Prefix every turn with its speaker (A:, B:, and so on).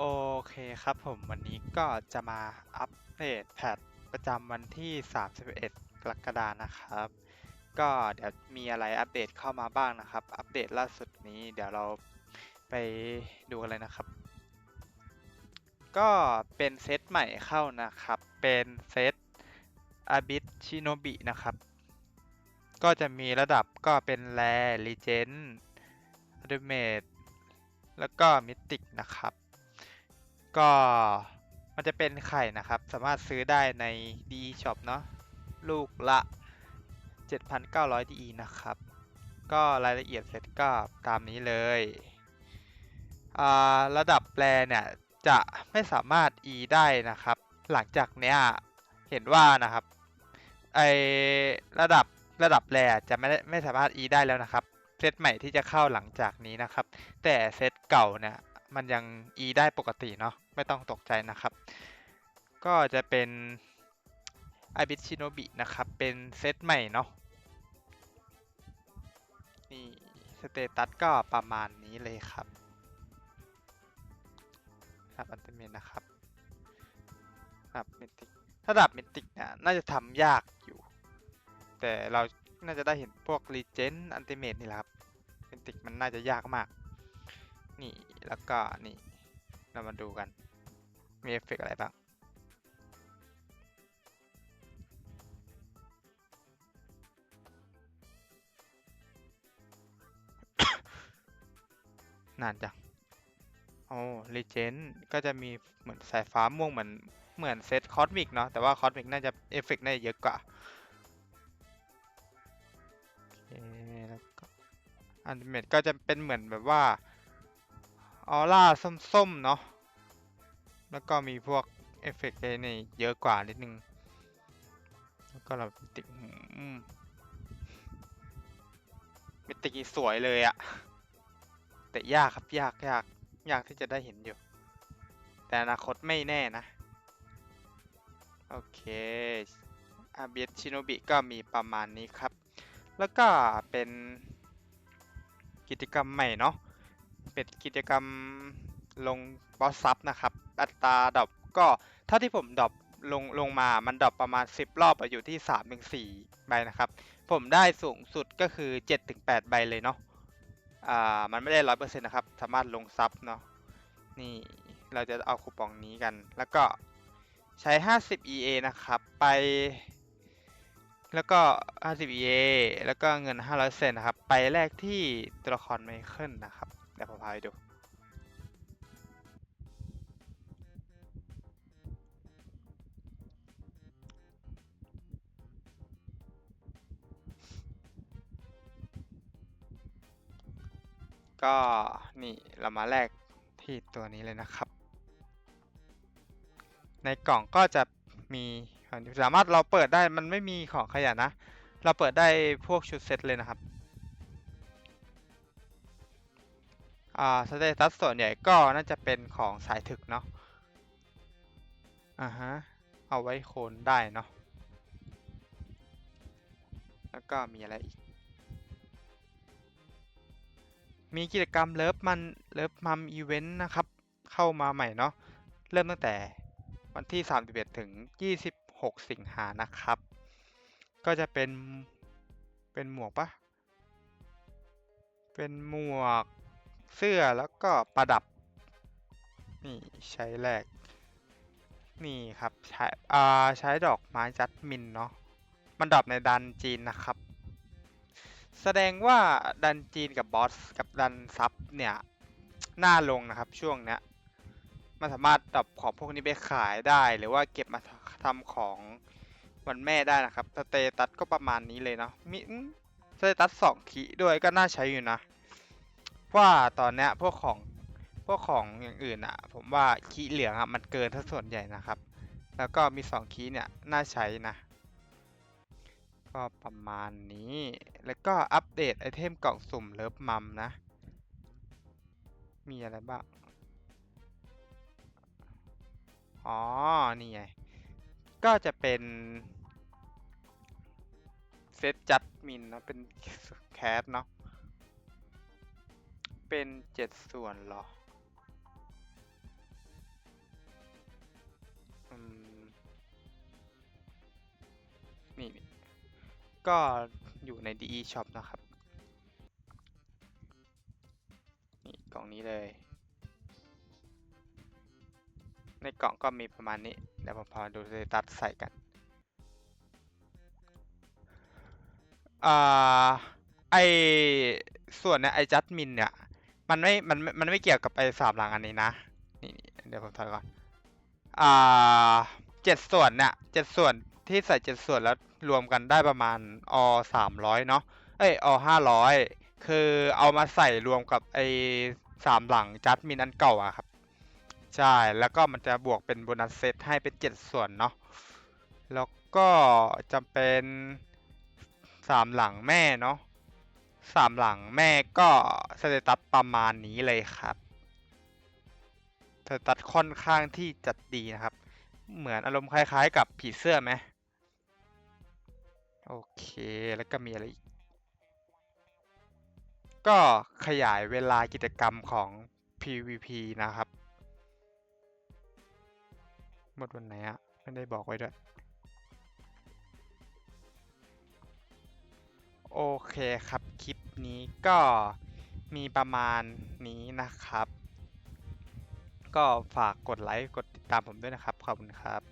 A: โอเคครับผมวันนี้ก็จะมาอัปเดตแพทประจำวันที่ 31 กรกฎานะครับ ก็เดี๋ยวมีอะไรอัปเดตเข้ามาบ้างนะครับ อัปเดตล่าสุดนี้เดี๋ยวเราไปดูกันเลยนะครับ ก็เป็นเซตใหม่เข้านะครับ เป็นเซตอาบิชิโนบินะครับ ก็จะมีระดับก็เป็นแรลีเจนด์อัลเมดแล้วก็มิติกนะครับ ก็มันจะเป็นไข่นะครับ สามารถซื้อได้ใน DE Shop เนาะลูกละ 7,900 DE นะครับ ก็รายละเอียดเสร็จก็ตามนี้เลยอ่าระดับแปลเนี่ย จะไม่สามารถ E ได้นะครับ หลังจากเนี้ยเห็นว่านะครับไอระดับระดับแรจะไม่ได้ไม่สามารถ E ได้แล้วนะครับ เซตใหม่ที่จะเข้าหลังจากนี้นะครับ แต่เซตเก่าเนี่ย มันยัง E ได้ปกติเนาะไม่ต้องตกใจนะครับ ก็จะเป็นไอบิชิโนบินะครับ เป็นเซตใหม่เนาะนี่สเตตัสก็ประมาณนี้เลยครับครับอันเตเมนนะครับครับเมติกถ้าดับเมติกเนี่ยน่าจะทำยากอยู่ แต่เราน่าจะได้เห็นพวกรีเจนอันติเมตนี่แหละครับเมติกมันน่าจะยากมาก นี่แล้วก็นี่ เรามาดูกัน มีเอฟเฟกต์อะไรบ้าง นานจังโอ้ลีเจนก็จะมีเหมือนสายฟ้าม่วงเหมือนเหมือนเซตคอสมิกเนาะแต่ว่าคอสมิกน่าจะเอฟเฟกต์น่าจะเยอะกว่าโอเคแล้วก็อันเมดก็จะเป็นเหมือนแบบว่า ออร่าส้มๆเนาะ แล้วก็มีพวกเอฟเฟกต์ในเยอะกว่านิดนึง แล้วก็เราติกมิติกสวยเลยอะ แต่ยากครับยากยากยากที่จะได้เห็นอยู่ แต่อนาคตไม่แน่นะ โอเคอาเบียชิโนบิก็มีประมาณนี้ครับ แล้วก็เป็นกิจกรรมใหม่เนาะ เป็นกิจกรรมลงบอสซับนะครับ อัตราดรอปก็เท่าที่ผมดรอปลงลงมา มันดรอปประมาณ 10 รอบอยู่ที่3ถึง4ใบนะครับ ผมได้สูงสุดก็คือ7ถึง8ใบเลยเนาะ อ่า มันไม่ได้ร้อยเปอร์เซ็นต์นะครับ สามารถลงซับเนาะ นี่ เราจะเอาคูปองนี้กัน แล้วก็ใช้ 50 EA นะครับ ไป แล้วก็ 50 EA แล้วก็เงิน 500 เซนนะครับ ไปแลกที่ตัวละครไมเคิลนะครับ เดี๋ยวผมพาไปดู ก็นี่เรามาแลกที่ตัวนี้เลยนะครับ ในกล่องก็จะมีสามารถเราเปิดได้มันไม่มีของขยะนะ เราเปิดได้พวกชุดเซตเลยนะครับ อ่าสเตตัสส่วนใหญ่ก็น่าจะเป็นของสายถึกเนาะอ่าฮะเอาไว้โคนได้เนาะแล้วก็มีอะไรอีก มีกิจกรรมเลิฟมันเลิฟมัมอีเวนต์นะครับ เข้ามาใหม่เนาะเริ่มตั้งแต่วันที่ 31 ถึง 26 สิงหานะครับ ก็จะเป็นเป็นหมวกปะเป็นหมวก เสื้อแล้วก็ประดับ นี่ใช้แรก นี่ครับใช้อ่าใช้ดอกไม้จัดมินเนาะ มันดรอปในดันจีนนะครับ แสดงว่าดันจีนกับบอสกับดันซับเนี่ยน่าลงนะครับช่วงเนี้ย มันสามารถดับของพวกนี้ไปขายได้หรือว่าเก็บมาทำของวันแม่ได้นะครับ สเตตัสก็ประมาณนี้เลยเนาะ มีสเตตัสสองขีด้วยก็น่าใช้อยู่นะ ว่าตอนเนี้ยพวกของพวกของอย่างอื่นอะผมว่าขีเหลืองอะมันเกินถ้าส่วนใหญ่นะครับ แล้วก็มีสองขีเนี่ยน่าใช้นะ ก็ประมาณนี้ แล้วก็อัปเดตไอเทมกล่องสุ่มเลิฟมัมนะ มีอะไรบ้าง อ๋อ นี่ไง ก็จะเป็นเซตจัดมินนะเป็นแคสเนาะ เป็นเจ็ดส่วนหรอ นี่ ก็อยู่ใน DE Shop นะครับ นี่กล่องนี้เลย ในกล่องก็มีประมาณนี้แล้วผมพาดูสเตตัสใส่กัน อ่า ไอส่วนเนี่ยไอจัดมินเนี่ย มันไม่ มันไม่มันไม่เกี่ยวกับไอสามหลังอันนี้นะ นี่เดี๋ยวผมถอยก่อน อ่าเจ็ดส่วนเนี่ยเจ็ดส่วนที่ใส่เจ็ดส่วนแล้วรวมกันได้ประมาณอสามร้อยเนาะ เอ้ยอห้าร้อยคือเอามาใส่รวมกับไอสามหลังจัดมินอันเก่าอะครับ ใช่ แล้วก็มันจะบวกเป็นโบนัสเซตให้เป็นเจ็ดส่วนเนาะ แล้วก็จะเป็นสามหลังแม่เนาะ สามหลังแม่ก็สเตตัสประมาณนี้เลยครับสเตตัสค่อนข้างที่จะดีนะครับ เหมือนอารมณ์คล้ายๆ กับผีเสื้อไหมโอเคแล้วก็มีอะไรอีก ก็ขยายเวลากิจกรรมของ PVP นะครับ หมดวันไหนอะไม่ได้บอกไว้ด้วย โอเคครับ คลิปนี้ก็มีประมาณนี้นะครับ ก็ฝากกดไลค์ กดติดตามผมด้วยนะครับ ขอบคุณครับ